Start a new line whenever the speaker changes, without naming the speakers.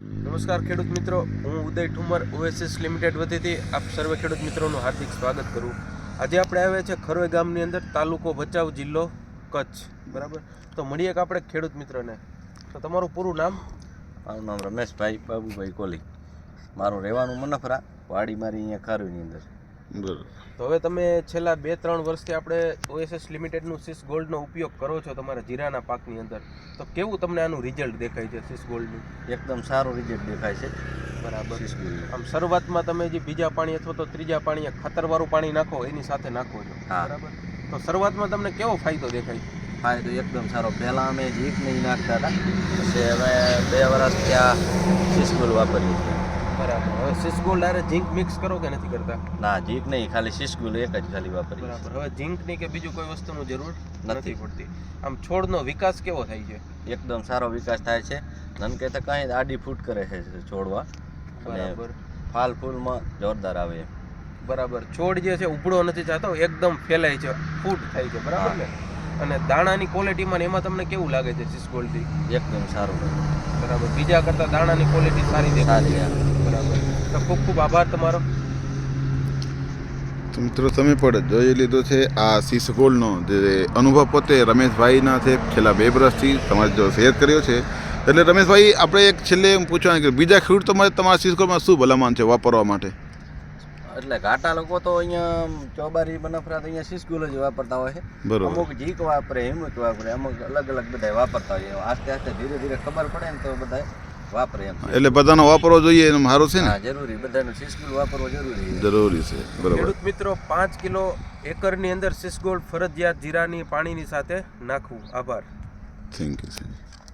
નમસ્કાર ખેડૂત મિત્રો, હું ઉદય ઠુમર ઓએસએસ લિમિટેડ વતીથી આપ સર્વે ખેડૂત મિત્રોનું હાર્દિક સ્વાગત કરું. આજે આપણે આવ્યા છે ખરવે ગામની અંદર, તાલુકો ભચાઉ જિલ્લો કચ્છ. બરાબર? તો મળીએ કે આપણે ખેડૂત મિત્રને. તો તમારું પૂરું નામ?
મારું નામ રમેશભાઈ બાબુભાઈ કોલી. મારું રહેવાનું મનફરા, વાડી મારી અહીંયા ખારવીની અંદર.
તો હવે તમે છેલ્લા બે ત્રણ વર્ષથી આપણે ઓએસએસ લિમિટેડનું સિસ ગોલ્ડનો ઉપયોગ કરો છો તમારા જીરાના પાકની અંદર. તો કેવું તમને આનું રિઝલ્ટ દેખાય છે સિસ ગોલ્ડનું?
એકદમ સારું રિઝલ્ટ દેખાય છે.
બરાબર. આમ શરૂઆતમાં તમે જે બીજા પાણી અથવા તો ત્રીજા પાણી ખતરવાળું પાણી નાખો એની સાથે નાખો છો. બરાબર. તો શરૂઆતમાં તમને કેવો ફાયદો દેખાય?
છે ફાયદો એકદમ સારો. પહેલાં અમે જીક નહીં નાખતા હતા. પછી અમે બે વર્ષ ત્યાં સિસ્કુલ વાપરીએ છીએ.
બરાબર હવે સિસ ગોલ્ડ આરે ઝીંક મિક્સ કરો કે નથી કરતા?
ના ઝીંક નહીં ખાલી સિસ્કુલ એક જ ખાલી વાપરી.
બરાબર. હવે ઝીંકની કે બીજું કોઈ વસ્તુનું જરૂર નથી. પડતી. આમ છોડનો વિકાસ કેવો થાય છે?
એકદમ સારો વિકાસ થાય છે. નનકે તો કાંઈ આડી ફૂટ કરે છે છોડવા.
બરાબર.
ફાલ ફૂલમાં જોરદાર આવે.
બરાબર. છોડ જે છે ઉપડો નથી થતો એકદમ ફેલાય છે ફૂટ થાય છે બરાબર ને? અને દાણાની ક્વોલિટીમાં એમાં તમને કેવું લાગે છે સિસ ગોલ્ડથી?
એકદમ સારું
બરાબર. બીજા કરતાં દાણાની ક્વોલિટી સારી દેખાય છે. તો ખૂબ ખૂબ આભાર તમારો.
મિત્રો તમે પણ જોઈ લીધો છે આ શીશ ગોલ્ડનો જે અનુભવ પોતે રમેશભાઈના છે છેલ્લા બે વર્ષથી તમારે જો શેર કર્યો છે. એટલે રમેશભાઈ આપણે એક છેલ્લે એમ પૂછવાનું કે બીજા ખેડૂત તમારે તમારા શીશ ગોલ્ડમાં શું ભલામણ છે વાપરવા માટે?
એટલે ઘાટા લોકો તો અહીંયા ચોબારી બનફરા તો અહીંયા ગોલ જ વાપરતા હોય છે.
બરોબર.
અમુક જીક વાપરે હિંમત વાપરે અમુક અલગ અલગ બધા વાપરતા હોય આસ્તે આસ્તે ધીરે ધીરે ખબર પડે ને તો બધા વાપરે એમ.
એટલે બધાનો વાપરવો જોઈએ એનું સારું છે ને?
હા જરૂરી. બધાનો સિસ્કુલ વાપરવો જરૂરી છે.
જરૂરી છે બરાબર.
ખેડૂત મિત્રો પાંચ કિલો એકરની અંદર સિસ ફરજિયાત જીરાની પાણીની સાથે નાખવું. આભાર.
Thank you